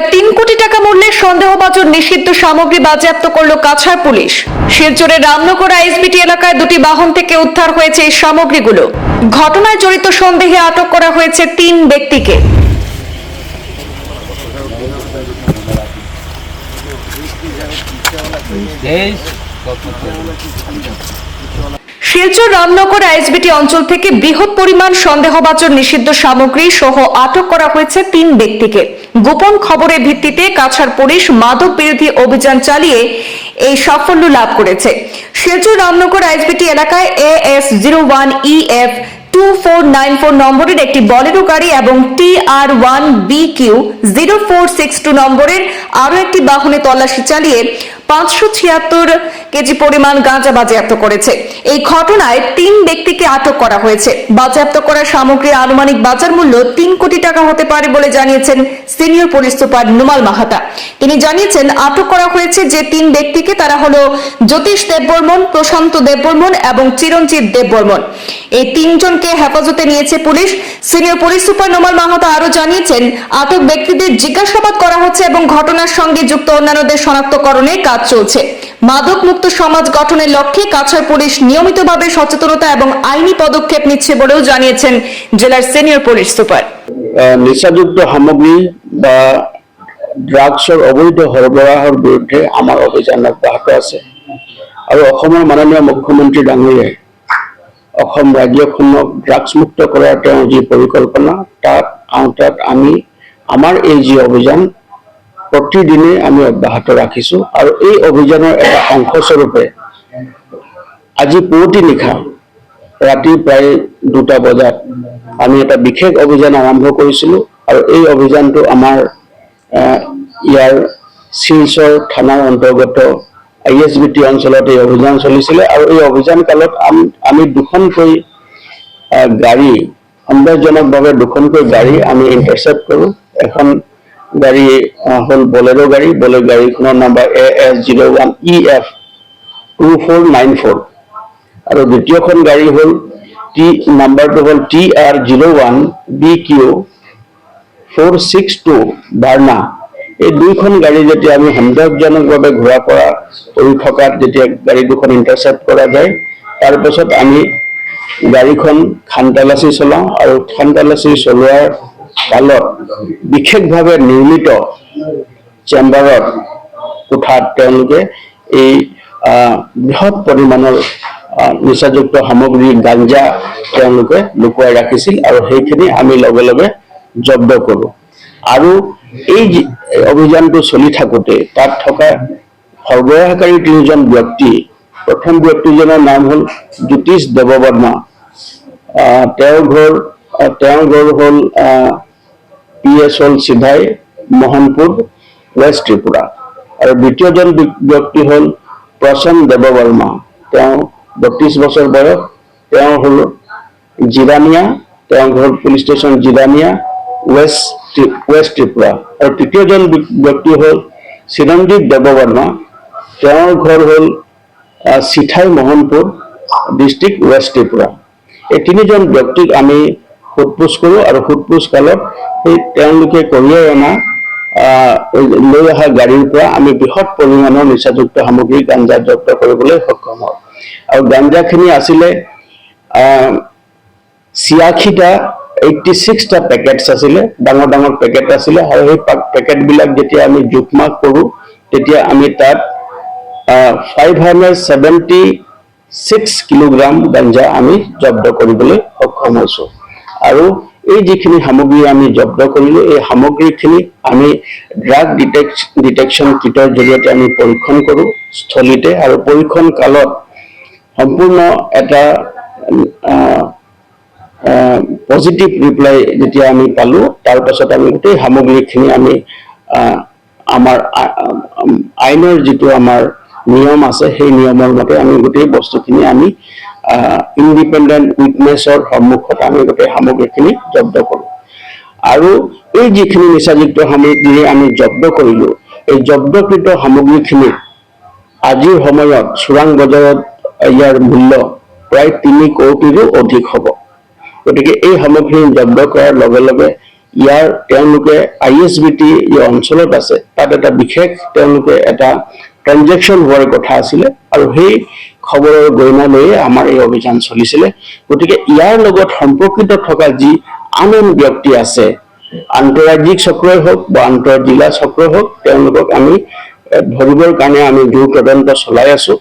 প্রায় তিন কোটি টাকা মূল্যের সন্দেহভাজন নিষিদ্ধ সামগ্রী বাজেয়াপ্ত করল কাছাড় পুলিশ। শিলচরের রামনগর আইএসবিটি এলাকায় দুটি বাহন থেকে উদ্ধার হয়েছে এই সামগ্রীগুলো। ঘটনায় জড়িত সন্দেহে আটক করা হয়েছে তিন ব্যক্তিকে। শিলচর রামনগর আইএসবিটি অঞ্চল থেকে বৃহৎ পরিমাণ সন্দেহবাচক নিষিদ্ধ সামগ্রী সহ আটক করা হয়েছে তিন ব্যক্তিকে। গোপন খবরের ভিত্তিতে কাছাড় পুলিশ মাদক বিরোধী অভিযান চালিয়ে এই সাফল্য লাভ করেছে। শিলচর রামনগর আইএসবিটি এলাকায় A S zero one E F two four nine four নম্বরের একটি বলেরো গাড়ি এবং T R one B Q zero four six two নম্বরের আরও একটি বাহনে তল্লাশি চালিয়ে পাঁচশো ছিয়াত্তর কেজি পরিমাণ গাঁজা বাজেয়াপ্ত করেছে। এই ঘটনায় তিন ব্যক্তিকে আটক করা হয়েছে। বাজেয়াপ্ত করা সামগ্রীর আনুমানিক বাজার মূল্য তিন কোটি টাকা হতে পারে বলে জানিয়েছেন senior police super Numal Mahata. তিনি জানিয়েছেন, আটক করা হয়েছে যে তিন ব্যক্তিকে তারা হলো জ্যোতিষ দেববর্মন, প্রশান্ত দেববর্মন এবং চিরঞ্জিত দেববর্মন। এই তিনজনকে হেফাজতে নিয়েছে police. Senior police super Nomal Mahato আরও জানিয়েছেন আটক ব্যক্তিদের জিজ্ঞাসাবাদ করা হচ্ছে এবং ঘটনার সঙ্গে যুক্ত অন্যান্যদের শনাক্তকরণে কাজ চলছে। মাদক মুক্ত সমাজ গঠনের লক্ষ্যে কাছাড় পুলিশ নিয়মিতভাবে সচেতনতা এবং আইনি পদক্ষেপ নিচ্ছে বলেও জানিয়েছেন জেলার সিনিয়র পুলিশ সুপার। আহ, নিচাযুক্ত সামগ্ৰী বা ড্ৰাগছৰ অবৈধ সৰবৰাহৰ বিৰুদ্ধে আমাৰ অভিযান অব্যাহত আছে। অসমৰ মাননীয় মুখ্যমন্ত্ৰী ডাঙৰীয়াই অসম ৰাজ্যখনক ড্ৰাগছমুক্ত কৰাৰ তেওঁৰ যি পৰিকল্পনা তাত আওতাত আমি, আমাৰ এই যি অভিযান, প্ৰতিদিনে আমি অব্যাহত ৰাখিছোঁ আৰু এই অভিযানৰ এটা অংশস্বৰূপে আজি পুৱতি নিশা ৰাতি প্ৰায় দুটা বজাত আমি এটা বিশেষ অভিযান আৰম্ভ কৰিছিলোঁ আৰু এই অভিযানটো আমাৰ ইয়াৰ শিলচৰ থানাৰ অন্তৰ্গত আই এছ বি টি অঞ্চলত এই অভিযান চলিছিলে আৰু এই অভিযান কালত আমি দুখনকৈ গাড়ী সন্দেহজনকভাৱে দুখনকৈ গাড়ী আমি ইণ্টাৰচেপ্ট কৰোঁ। এখন গাড়ী হ'ল বলেৰ' গাড়ী। বলেৰ' গাড়ীখনৰ number A S zero' one E F two four nine four আৰু দ্বিতীয়খন গাড়ী হ'ল টি নাম্বাৰটো হ'ল T R zero' one B Q four six two বাৰ্ণা এই দুইখন গাড়ী যেতিয়া আমি সন্দেহজনকভাৱে ঘূৰা ফুৰা কৰি থকাত যেতিয়া গাড়ী দুখন ইণ্টাৰচেপ্ট কৰা যায় তাৰপাছত আমি গাড়ীখন খান তালাচী চলাওঁ আৰু খান তালাচী চলোৱাৰ কালত বিশেষভাৱে নিৰ্মিত চেম্বাৰত কোঠাত তেওঁলোকে এই বৃহৎ পৰিমাণৰ নিচাযুক্ত সামগ্ৰী, গাঞ্জা তেওঁলোকে লুকুৱাই ৰাখিছিল আৰু সেইখিনি আমি লগে লগে জব্দ কৰোঁ। আৰু এই অভিযানটো চলি থাকোঁতে তাত থকা সৰবৰাহকাৰী তিনিজন ব্যক্তি, প্ৰথম ব্যক্তিজনৰ নাম হ'ল জ্যোতিষ দেৱবৰ্মা। তেওঁৰ ঘৰ তেওঁৰ ঘৰ হ'ল পি এছ হ'ল চিধাই, মোহনপুৰ, ৱেষ্ট ত্ৰিপুৰা। আৰু দ্বিতীয়জন ব্যক্তি হ'ল প্ৰসন্ন দেৱবৰ্মা। তেওঁ বত্ৰিছ বছৰ বয়স। তেওঁ হ'ল জিৰানিয়া তেওঁৰ ঘৰ police station Jirania west west Tripura আৰু তৃতীয়জন ব্য- ব্যক্তি হ'ল চিৰঞ্জিত দেৱবৰ্মা তেওঁৰ ঘৰ হ'ল চিঠাই মোহনপুৰ ডিষ্ট্ৰিক্ট ৱেষ্ট ত্ৰিপুৰা এই তিনিজন ব্যক্তিক আমি সোধপোছ কৰোঁ আৰু সোধপোছ কালত সেই তেওঁলোকে কঢ়িয়াই অনা লৈ অহা গাড়ীৰ পৰা আমি বৃহৎ পৰিমাণৰ নিচাযুক্ত সামগ্ৰী গাঞ্জা জব্দ কৰিবলৈ সক্ষম হওঁ আৰু গাঞ্জাখিনি আছিলে ছিয়াশীটা এইটটি ছিক্সটা পেকেটছ আছিলে ডাঙৰ ডাঙৰ পেকেট আছিলে আৰু সেই পেকেটবিলাক যেতিয়া আমি জোখমাখ কৰোঁ, তেতিয়া আমি তাত five hundred seventy six kilogram গাঞ্জা আমি জব্দ কৰিবলৈ সক্ষম হৈছোঁ। আৰু এই যিখিনি সামগ্ৰী আমি জব্দ কৰিলোঁ, এই সামগ্ৰীখিনি আমি ড্ৰাগ ডিটেকশ্যন কিটৰ জৰিয়তে আমি পৰীক্ষণ কৰোঁ স্থলীতে। আৰু পৰীক্ষণ কালত সম্পূৰ্ণ এটা পজিটিভ ৰিপ্লাই যেতিয়া আমি পালোঁ তাৰপাছত আমি গোটেই সামগ্ৰীখিনি আমি আমাৰ আইনৰ যিটো আমাৰ নিয়ম আছে, সেই নিয়মৰ মতে আমি গোটেই বস্তুখিনি আমি ইণ্ডিপেণ্ডেণ্ট উইটনেছৰ সন্মুখত আমি গোটেই সামগ্ৰীখিনি জব্দ কৰোঁ। আৰু এই যিখিনি নিচাযুক্ত সামগ্ৰী আমি জব্দ কৰিলোঁ, এই জব্দকৃত সামগ্ৰীখিনিত আজিৰ সময়ত চোৰাং বজাৰত ইয়াৰ মূল্য প্ৰায় তিনি কোটিৰো অধিক হ'ব। গতিকে এই সামগ্ৰী জব্দ কৰাৰ লগে লগে ইয়াৰ তেওঁলোকে আই এছ বি টি এই অঞ্চলত আছে তাত এটা বিশেষ তেওঁলোকে এটা ট্ৰেনজেকশ্যন হোৱাৰ কথা আছিলে আৰু সেই খবৰৰ গৰিমা লৈয়ে আমাৰ এই অভিযান চলিছিলে। গতিকে ইয়াৰ লগত সম্পৰ্কিত থকা যি আন আন ব্যক্তি আছে, আন্তঃৰাজ্যিক চক্ৰই হওক বা আন্তঃ জিলা চক্ৰই হওক, তেওঁলোকক আমি ধৰিবৰ কাৰণে আমি দূৰ তদন্ত চলাই আছো।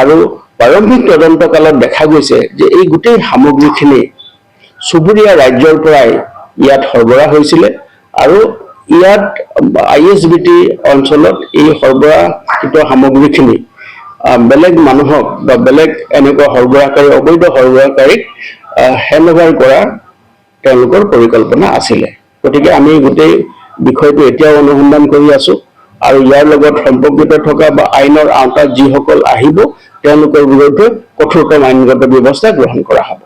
আৰু প্ৰাৰম্ভিক তদন্ত দেখা গৈছে যে এই গোটেই সামগ্ৰীখিনি চুবুৰীয়া ৰাজ্যৰ পৰাই ইয়াত সৰবৰাহ হৈছিলে আৰু ইয়াত আই এছ বি টি অঞ্চলত এই সৰবৰাহিত সামগ্ৰীখিনি বেলেগ মানুহক বা বেলেগ এনেকুৱা সৰবৰাহকাৰী, অবৈধ সৰবৰাহকাৰীক হেণ্ড অভাৰ কৰাৰ তেওঁলোকৰ পৰিকল্পনা আছিলে। গতিকে আমি গোটেই বিষয়টো এতিয়াও অনুসন্ধান কৰি আছো আৰু ইয়াৰ লগত সম্পৰ্কিত থকা বা আইনৰ আওতাত যিসকল আহিব, তেওঁলোকৰ বিৰুদ্ধে কঠোৰতম আইনগত ব্যৱস্থা গ্ৰহণ কৰা হ'ব।